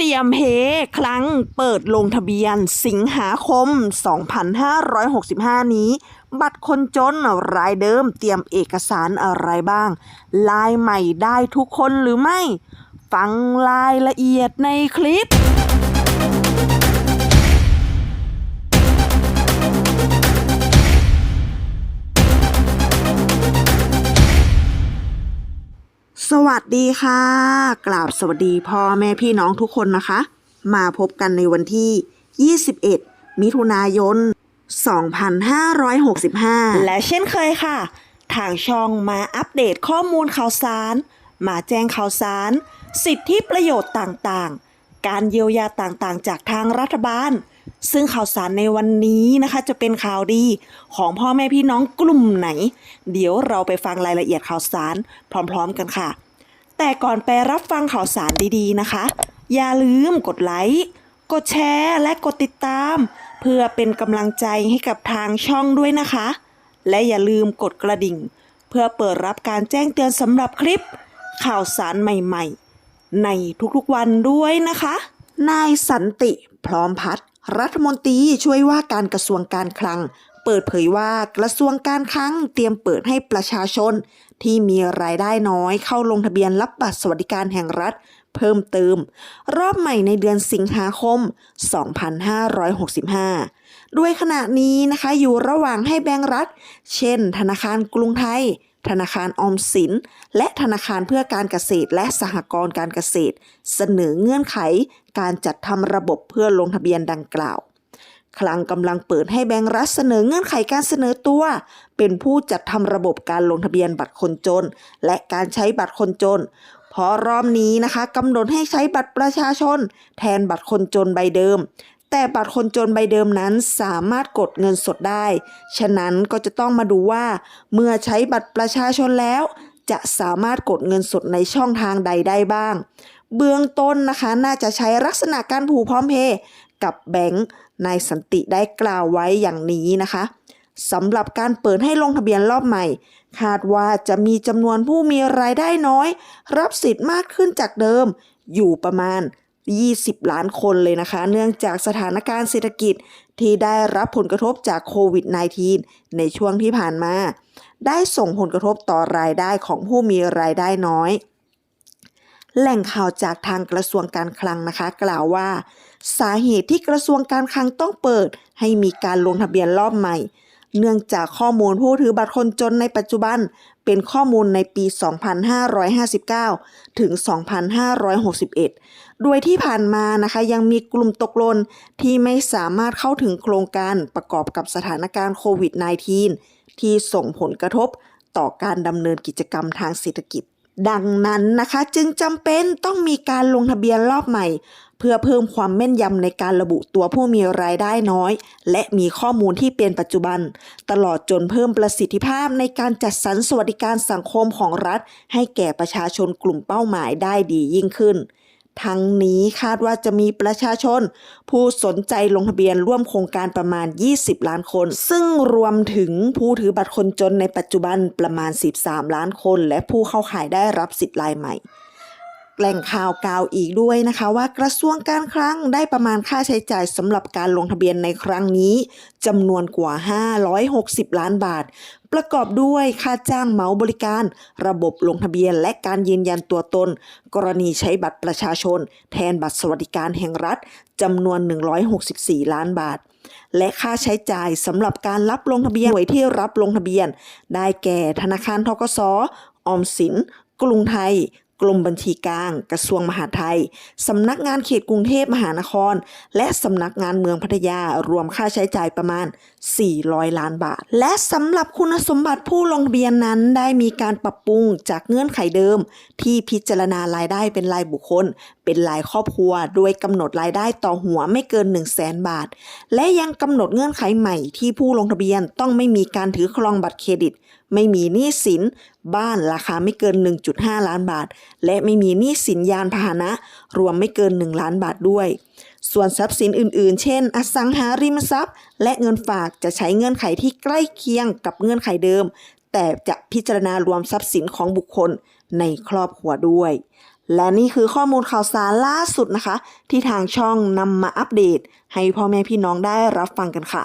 เตรียมเฮครั้งเปิดลงทะเบียนสิงหาคม 2565 นี้ บัตรคนจนรายเดิมเตรียมเอกสารอะไรบ้าง ลายใหม่ได้ทุกคนหรือไม่ ฟังรายละเอียดในคลิป สวัสดีค่ะ กราบสวัสดีพ่อแม่พี่น้องทุกคนนะคะ มาพบกันในวันที่ 21 มิถุนายน 2565 และเช่นเคยค่ะ ทางช่องมาอัปเดตข้อมูลข่าวสาร มาแจ้งข่าวสาร สิทธิประโยชน์ต่างๆ การเยียวยาต่างๆ จากทางรัฐบาล ซึ่งข่าวสารในวันนี้นะคะจะเป็นข่าวดีของพ่อแม่พี่น้องกลุ่มไหน เดี๋ยวเราไปฟังรายละเอียดข่าวสารพร้อมๆกันค่ะ แต่ก่อนไปรับฟังข่าวสารดีๆนะคะ อย่าลืมกดไลค์กดแชร์และกดติดตาม เพื่อเป็นกำลังใจให้กับทางช่องด้วยนะคะ และอย่าลืมกดกระดิ่ง เพื่อเปิดรับการแจ้งเตือนสำหรับคลิป ข่าวสารใหม่ๆ ในทุกๆวันด้วยนะคะ นายสันติพร้อมพัฒน์ รัฐมนตรีช่วยว่าการกระทรวงการคลัง เปิดเผยว่ากระทรวงการคลังเตรียมเปิดให้ประชาชน ที่มีรายได้น้อยเข้าลงทะเบียนรับบัตรสวัสดิการแห่งรัฐ เพิ่มเติม รอบใหม่ในเดือนสิงหาคม 2565 ด้วยขณะนี้นะคะอยู่ระหว่างให้แบงก์รัฐ เช่น ธนาคารกรุงไทย ธนาคารออมสิน และธนาคารเพื่อการเกษตรและสหกรณ์การเกษตร เสนอเงื่อนไขการจัดทำระบบเพื่อลงทะเบียนดังกล่าวคลังกำลังเปิดให้แบงก์รัฐเสนอเงื่อนไขการเสนอตัว เป็นผู้จัดทำระบบการลงทะเบียนบัตรคนจน และการใช้บัตรคนจน เพราะรอบนี้นะคะกำหนดให้ใช้บัตรประชาชน แทนบัตรคนจนใบเดิม แต่บัตรคนจนใบเดิมนั้นสามารถกดเงินสดได้ ฉะนั้นก็จะต้องมาดูว่า เมื่อใช้บัตรประชาชนแล้ว จะสามารถกดเงินสดในช่องทางใดได้บ้าง เบื้องต้นนะคะน่าจะใช้ลักษณะการผูกพร้อมเพย์กับแบงก์นายสันติได้กล่าวไว้อย่างนี้นะคะสำหรับการเปิดให้ลงทะเบียนรอบใหม่ คาดว่าจะมีจำนวนผู้มีรายได้น้อย รับสิทธิ์มากขึ้นจากเดิม อยู่ประมาณ 20 ล้านคนเลยนะคะ เนื่องจากสถานการณ์เศรษฐกิจที่ได้รับผลกระทบจากโควิด -19 ในช่วงที่ผ่านมา ได้ส่งผลกระทบต่อรายได้ของผู้มีรายได้น้อย แหล่งข่าวจากทางกระทรวงการคลังนะคะ กล่าวว่า สาเหตุที่กระทรวงการคลังต้องเปิด ให้มีการลงทะเบียนรอบใหม่ เนื่องจากข้อมูลผู้ถือบัตรคนจนในปัจจุบันเป็นข้อมูลในปี 2559 ถึง 2561 โดยที่ผ่านมานะคะยังมีกลุ่มตกหล่นที่ไม่สามารถเข้าถึงโครงการประกอบกับสถานการณ์โควิด -19 ที่ส่งผลกระทบต่อการดำเนินกิจกรรมทางเศรษฐกิจ ดังนั้นนะคะจึงจำเป็นต้องมีการลงทะเบียนรอบใหม่ เพื่อเพิ่มความแม่นยำในการระบุตัวผู้มีรายได้น้อย และมีข้อมูลที่เป็นปัจจุบัน ตลอดจนเพิ่มประสิทธิภาพในการจัดสรรสวัสดิการสังคมของรัฐ ให้แก่ประชาชนกลุ่มเป้าหมายได้ดียิ่งขึ้น ทั้งนี้คาดว่าจะมีประชาชน ผู้สนใจลงทะเบียนร่วมโครงการประมาณ 20 ล้านคน ซึ่งรวมถึงผู้ถือบัตรคนจนในปัจจุบันประมาณ 13 ล้านคน และผู้เข้าข่ายได้รับสิทธิ์รายใหม่ แหล่งข่าวกล่าวอีกด้วยนะคะ ว่ากระทรวงการคลังได้ประมาณค่าใช้จ่ายสำหรับการลงทะเบียนในครั้งนี้จำนวนกว่า 560 ล้านบาท ประกอบด้วยค่าจ้างเหมาบริการ ระบบลงทะเบียนและการยืนยันตัวตน กรณีใช้บัตรประชาชน แทนบัตรสวัสดิการแห่งรัฐจำนวน 164 ล้านบาท และค่าใช้จ่ายสำหรับการรับลงทะเบียนหน่วยที่รับลงทะเบียน ได้แก่ธนาคารทกสออมสิน กรุงไทย กรมบัญชีกลาง กระทรวงมหาดไทย สำนักงานเขตกรุงเทพมหานคร และสำนักงานเมืองพัทยารวมค่าใช้จ่ายประมาณ 400 ล้านบาท และสำหรับคุณสมบัติผู้ลงทะเบียนนั้นได้มีการปรับปรุงจากเงื่อนไขเดิม ที่พิจารณารายได้เป็นรายบุคคล เป็นรายครอบครัว โดยกำหนดรายได้ต่อหัวไม่เกิน 1 0 0 0 0แสนบาท และยังกำหนดเงื่อนไขใหม่ที่ผู้ลงทะเบียนต้องไม่มีการถือครองบัตรเครดิต ไม่มีหนี้สิน บ้านราคาไม่เกิน 1.5 ล้านบาท และไม่มีหนี้สินยานพาหนะ รวมไม่เกิน 1 ล้านบาทด้วย ส่วนทรัพย์สินอื่นๆ เช่น อสังหาริมทรัพย์ และเงินฝากจะใช้เงื่อนไขที่ใกล้เคียงกับเงื่อนไขเดิม แต่จะพิจารณารวมทรัพย์สินของบุคคลในครอบครัวด้วย และนี่คือข้อมูลข่าวสารล่าสุดนะคะ ที่ทางช่องนำมาอัปเดต ให้พ่อแม่พี่น้องได้รับฟังกันค่ะ